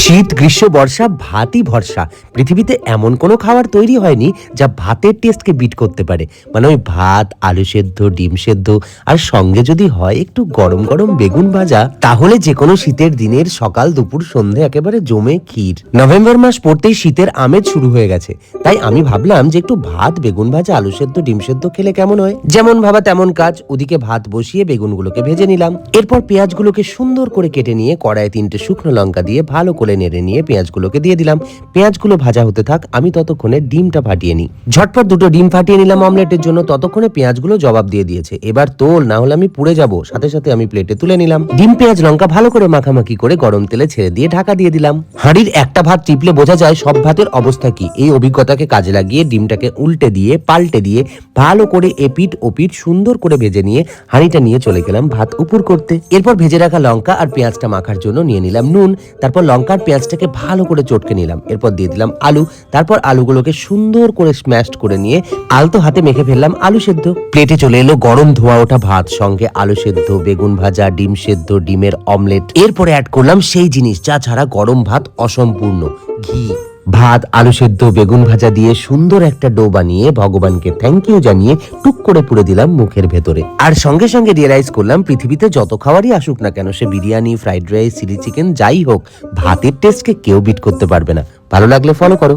শীত, গ্রীষ্ম, বর্ষা, ভাতই ভরসা। পৃথিবীতে এমন কোনো খাবার তৈরি হয়নি যা ভাতের টেস্টকে বিট করতে পারে। মানে ওই ভাত, আলু সেদ্ধ, ডিম সেদ্ধ, আর সঙ্গে যদি হয় একটু গরম গরম বেগুন ভাজা, তাহলে যে কোনো শীতের দিনের সকাল, দুপুর, সন্ধে একেবারে জমে ক্ষীর। নভেম্বর মাস পড়তেই শীতের আমেজ শুরু হয়ে গেছে। তাই আমি ভাবলাম যে একটু ভাত, বেগুন ভাজা, আলু সেদ্ধ, ডিম সেদ্ধ খেলে কেমন হয়? যেমন ভাবা তেমন কাজ, ওদিকে ভাত বসিয়ে বেগুনগুলোকে ভেজে নিলাম। এরপর পেঁয়াজগুলোকে সুন্দর করে কেটে নিয়ে কড়াইয়ে তিনটে শুকনো লঙ্কা দিয়ে ভালো করে নেড়ে নিয়ে পেঁয়াজগুলোকে দিয়ে দিলাম। পেঁয়াজগুলো ভাজা হতে থাক, আমি ততক্ষণে ডিমটা ফাটিয়ে নিই। ঝটপট দুটো ডিম ফাটিয়ে নিলাম অমলেটের জন্য, ততক্ষণে পেঁয়াজগুলো জবাব দিয়ে দিয়েছে। এবার তোল, না হলে আমি পুড়ে যাব। সাথে সাথে আমি প্লেটে তুলে নিলাম। ডিম, পেঁয়াজ, লঙ্কা ভালো করে মাখামাখি করে গরম তেলে ছেড়ে দিয়ে ঢাকা দিয়ে দিলাম। হাঁড়ির একটা ভাত টিপলে বোঝা যায় সব ভাতের অবস্থা কি। এই অভিজ্ঞতাকে কাজে লাগিয়ে ডিমটাকে উল্টে দিয়ে, পাল্টে দিয়ে ভালো করে এপিট ওপিট সুন্দর করে ভেজে নিয়ে হাঁড়িটা নিয়ে চলে গেলাম ভাত উপর করতে। এরপর ভেজে রাখা লঙ্কা আর পেঁয়াজটা মাখার জন্য নিয়ে নিলাম নুন। তারপর লঙ্কার পেঁয়াজটাকে ভালো করে চটকে নিলাম। এরপর দিয়ে দিলাম আলু। তারপর আলুগুলোকে সুন্দর করে স্ম্যাশড করে নিয়ে আলতো হাতে মেখে ফেললাম আলু সেদ্ধ। প্লেটে চলে এলো গরম ধোয়া ওঠা ভাত, সঙ্গে আলু সেদ্ধ, বেগুন ভাজা, ডিম সেদ্ধ, ডিমের অমলেট এরপরে অ্যাড করলাম সেই জিনিস যা ছাড়া গরম ভাত অসম্পূর্ণ, ঘি। ভাত, আলু সেদ্ধ, বেগুন ভাজা দিয়ে সুন্দর একটা ডো বানিয়ে ভগবানকে থ্যাংক ইউ জানিয়ে টুক করে পুড়ে দিলাম মুখের ভেতরে। আর সঙ্গে সঙ্গে রিয়েলাইজ করলাম পৃথিবীতে যত খাবারই আসুক না কেন সে biryani fried rice chilli chicken যাই হোক, ভাতের টেস্টকে কেউ বিট করতে পারবে না। ভালো লাগলে ফলো করো।